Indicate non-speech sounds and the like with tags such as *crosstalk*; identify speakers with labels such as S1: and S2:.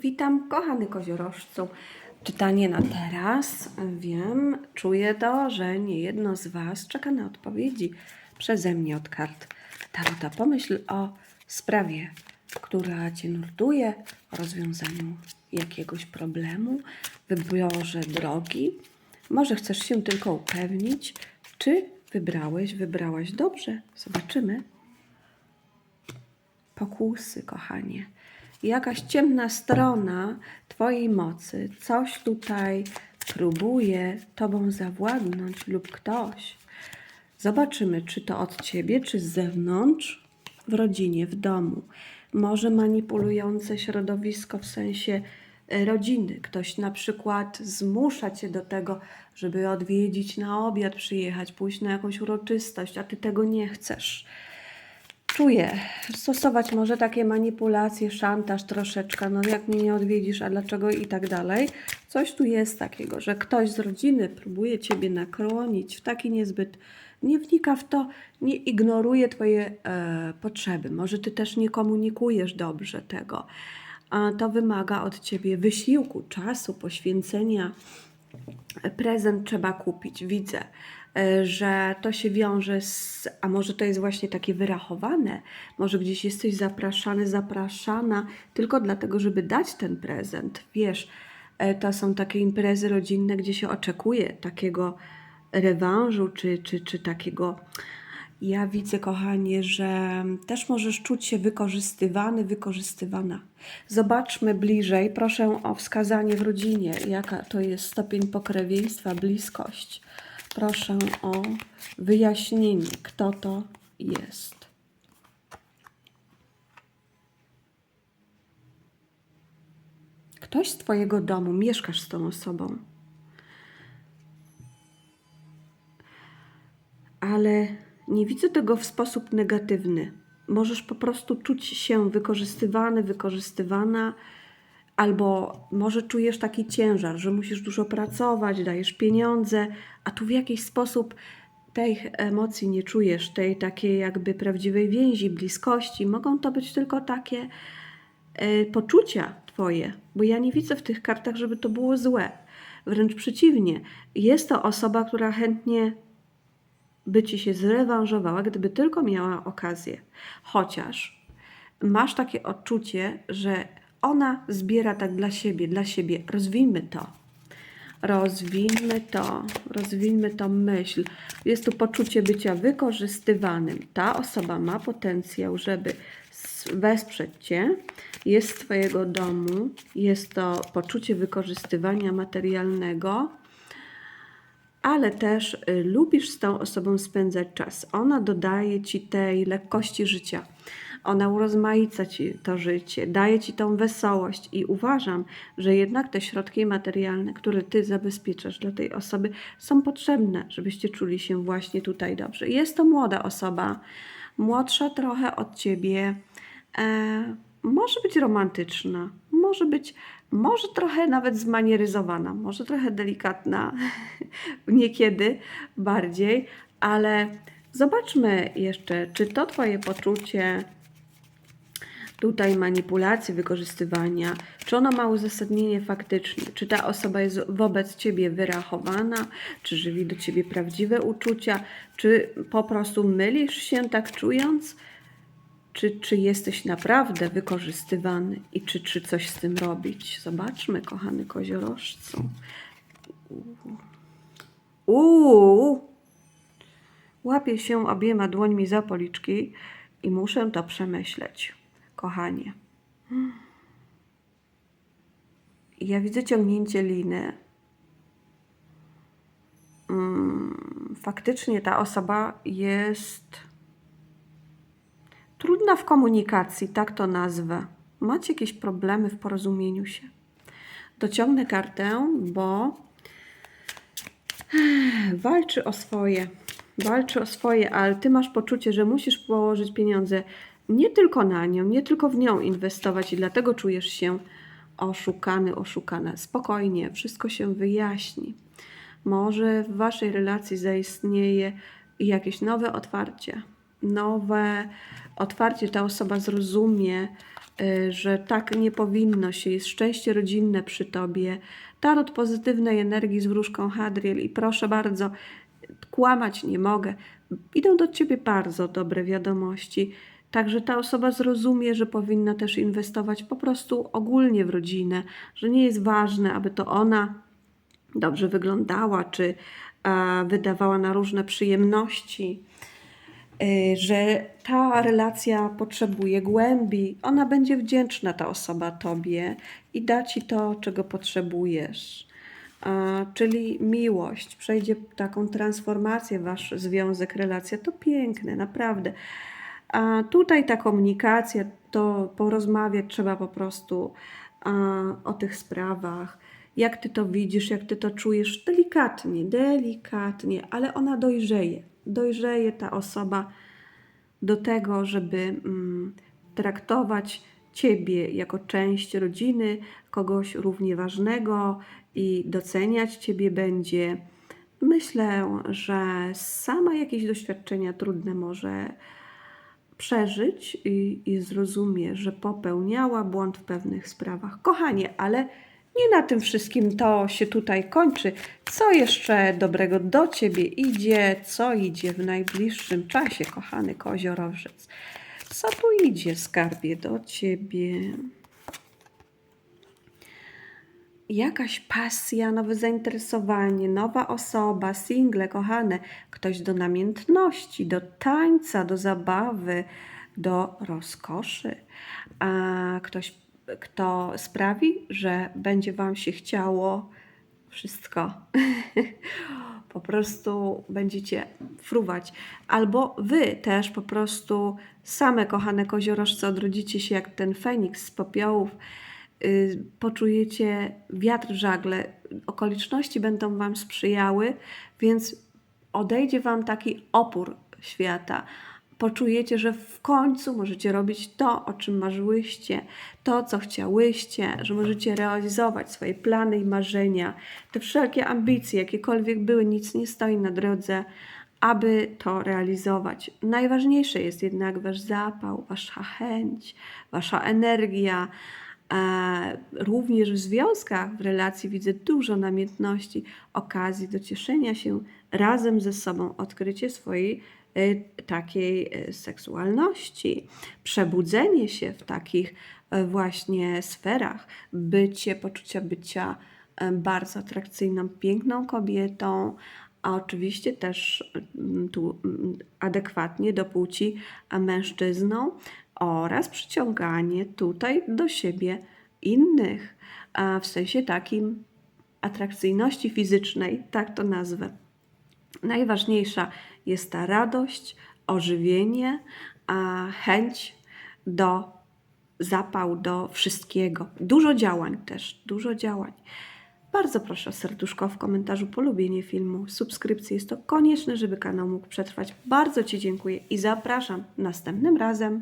S1: Witam, kochany koziorożcu. Czytanie na teraz. Wiem, czuję to, że nie jedno z Was czeka na odpowiedzi przeze mnie od kart Tarota. Pomyśl o sprawie, która Cię nurtuje, o rozwiązaniu jakiegoś problemu, wyborze drogi. Może chcesz się tylko upewnić, czy wybrałeś, wybrałaś dobrze. Zobaczymy pokusy, kochanie. Jakaś ciemna strona Twojej mocy, coś tutaj próbuje Tobą zawładnąć lub ktoś. Zobaczymy, czy to od Ciebie, czy z zewnątrz, w rodzinie, w domu. Może manipulujące środowisko w sensie e, rodziny. Ktoś na przykład zmusza Cię do tego, żeby odwiedzić na obiad, przyjechać, pójść na jakąś uroczystość, a Ty tego nie chcesz czuję. Stosować może takie manipulacje, szantaż troszeczkę, no jak mnie nie odwiedzisz, a dlaczego i tak dalej. Coś tu jest takiego, że ktoś z rodziny próbuje Ciebie nakronić w taki niezbyt, nie wnika w to, nie ignoruje Twoje e, potrzeby. Może Ty też nie komunikujesz dobrze tego. A to wymaga od Ciebie wysiłku, czasu, poświęcenia prezent trzeba kupić. Widzę, że to się wiąże z, a może to jest właśnie takie wyrachowane, może gdzieś jesteś zapraszany, zapraszana tylko dlatego, żeby dać ten prezent. Wiesz, e, to są takie imprezy rodzinne, gdzie się oczekuje takiego rewanżu, czy, czy, czy takiego. Ja widzę, kochanie, że też możesz czuć się wykorzystywany, wykorzystywana. Zobaczmy bliżej. Proszę o wskazanie w rodzinie, jaka to jest stopień pokrewieństwa, bliskość. Proszę o wyjaśnienie, kto to jest. Ktoś z Twojego domu, mieszkasz z tą osobą. ale nie widzę tego w sposób negatywny. Możesz po prostu czuć się wykorzystywany, wykorzystywana, albo może czujesz taki ciężar, że musisz dużo pracować, dajesz pieniądze, a tu w jakiś sposób tej emocji nie czujesz, tej takiej jakby prawdziwej więzi, bliskości. Mogą to być tylko takie e, poczucia Twoje, bo ja nie widzę w tych kartach, żeby to było złe. Wręcz przeciwnie, jest to osoba, która chętnie by ci się zrewanżowała, gdyby tylko miała okazję. Chociaż masz takie odczucie, że ona zbiera tak dla siebie, dla siebie. Rozwijmy to. Rozwijmy to, rozwijmy tą myśl. Jest tu poczucie bycia wykorzystywanym. Ta osoba ma potencjał, żeby wesprzeć Cię. Jest z Twojego domu, jest to poczucie wykorzystywania materialnego, ale też y, lubisz z tą osobą spędzać czas. Ona dodaje ci tej lekkości życia. Ona urozmaica ci to życie, daje ci tą wesołość i uważam, że jednak te środki materialne, które ty zabezpieczasz dla tej osoby, są potrzebne, żebyście czuli się właśnie tutaj dobrze. Jest to młoda osoba, młodsza trochę od ciebie, e, może być romantyczna, może być, może trochę nawet zmanieryzowana, może trochę delikatna, *laughs* niekiedy bardziej, ale zobaczmy jeszcze, czy to Twoje poczucie tutaj manipulacji, wykorzystywania, czy ono ma uzasadnienie faktyczne, czy ta osoba jest wobec Ciebie wyrachowana, czy żywi do Ciebie prawdziwe uczucia, czy po prostu mylisz się tak czując, czy, czy jesteś naprawdę wykorzystywany i czy, czy coś z tym robić. Zobaczmy, kochany koziorożcu. Uuu! Łapię się obiema dłońmi za policzki i muszę to przemyśleć, kochanie. Ja widzę ciągnięcie liny. Mm, faktycznie ta osoba jest trudna w komunikacji, tak to nazwę. Macie jakieś problemy w porozumieniu się. Dociągnę kartę, bo walczy o swoje. Walczy o swoje, ale ty masz poczucie, że musisz położyć pieniądze nie tylko na nią, nie tylko w nią inwestować i dlatego czujesz się oszukany, oszukana. Spokojnie, wszystko się wyjaśni. Może w waszej relacji zaistnieje jakieś nowe otwarcie, nowe otwarcie, ta osoba zrozumie y, że tak nie powinno się, jest szczęście rodzinne przy tobie. Tarot pozytywnej energii z wróżką Hadriel i proszę bardzo, kłamać nie mogę. Idą do ciebie bardzo dobre wiadomości. Także ta osoba zrozumie, że powinna też inwestować po prostu ogólnie w rodzinę, że nie jest ważne, aby to ona dobrze wyglądała, czy e, wydawała na różne przyjemności, y, że ta relacja potrzebuje głębi. Ona będzie wdzięczna, ta osoba tobie i da ci to, czego potrzebujesz. A, czyli miłość, przejdzie taką transformację wasz związek, relacja, to piękne, naprawdę. A tutaj ta komunikacja, to porozmawiać trzeba po prostu o tych sprawach. Jak ty to widzisz, jak ty to czujesz, delikatnie, delikatnie, ale ona dojrzeje. Dojrzeje ta osoba do tego, żeby mm, traktować Ciebie jako część rodziny, kogoś równie ważnego i doceniać Ciebie będzie. Myślę, że sama jakieś doświadczenia trudne może przeżyć i, i zrozumie, że popełniała błąd w pewnych sprawach. Kochanie, ale nie na tym wszystkim to się tutaj kończy. Co jeszcze dobrego do ciebie idzie? Co idzie w najbliższym czasie, kochany koziorożec? Co tu idzie, skarbie, do ciebie? Jakaś pasja, nowe zainteresowanie, nowa osoba, single, kochane, ktoś do namiętności, do tańca, do zabawy, do rozkoszy, a ktoś, kto sprawi, że będzie Wam się chciało wszystko. *laughs* po prostu będziecie fruwać. Albo Wy też po prostu same, kochane koziorożce, odrodzicie się jak ten feniks z popiołów poczujecie wiatr w żagle, okoliczności będą Wam sprzyjały, więc odejdzie Wam taki opór świata. Poczujecie, że w końcu możecie robić to, o czym marzyłyście, to, co chciałyście, że możecie realizować swoje plany i marzenia. Te wszelkie ambicje, jakiekolwiek były, nic nie stoi na drodze, aby to realizować. Najważniejsze jest jednak Wasz zapał, Wasza chęć, Wasza energia, Również w związkach, w relacji widzę dużo namiętności, okazji do cieszenia się razem ze sobą, odkrycie swojej e, takiej e, seksualności, przebudzenie się w takich e, właśnie sferach, bycie, poczucia bycia bardzo atrakcyjną, piękną kobietą, a oczywiście też tu adekwatnie do płci mężczyzną oraz przyciąganie tutaj do siebie innych, w sensie takim atrakcyjności fizycznej, tak to nazwę. Najważniejsza jest ta radość, ożywienie, a chęć do zapał do wszystkiego. Dużo działań też, dużo działań. Bardzo proszę o serduszko w komentarzu, polubienie filmu, subskrypcję. Jest to konieczne, żeby kanał mógł przetrwać. Bardzo Ci dziękuję i zapraszam następnym razem.